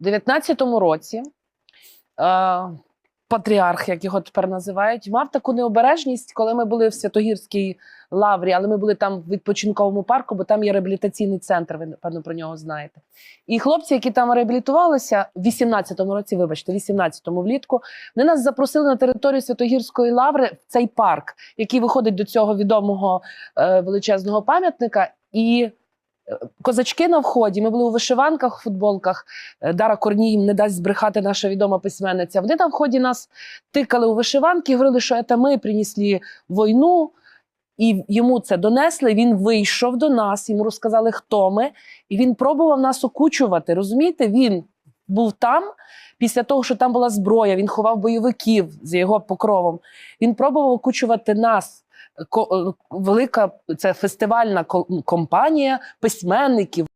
В 19-му році е, патріарх, як його тепер називають, мав таку необережність, коли ми були в Святогірській лаврі, але ми були там в відпочинковому парку, бо там є реабілітаційний центр, ви напевно про нього знаєте. І хлопці, які там реабілітувалися в 18-му році, вибачте, в 18-му влітку, вони нас запросили на територію Святогірської лаври в цей парк, який виходить до цього відомого е, величезного пам'ятника. І козачки на вході. Ми були у вишиванках, футболках. Е, Дара Корній не дасть збрехати наша відома письменниця. Вони на вході нас тикали у вишиванки, говорили, що це ми принесли війну. І йому це донесли. Він вийшов до нас, йому розказали, хто ми, і він пробував нас окучувати. Розумієте, він був там, після того, що там була зброя, він ховав бойовиків з його покровом. Він пробував окучувати нас. Е, велика це фестивальна компанія письменників.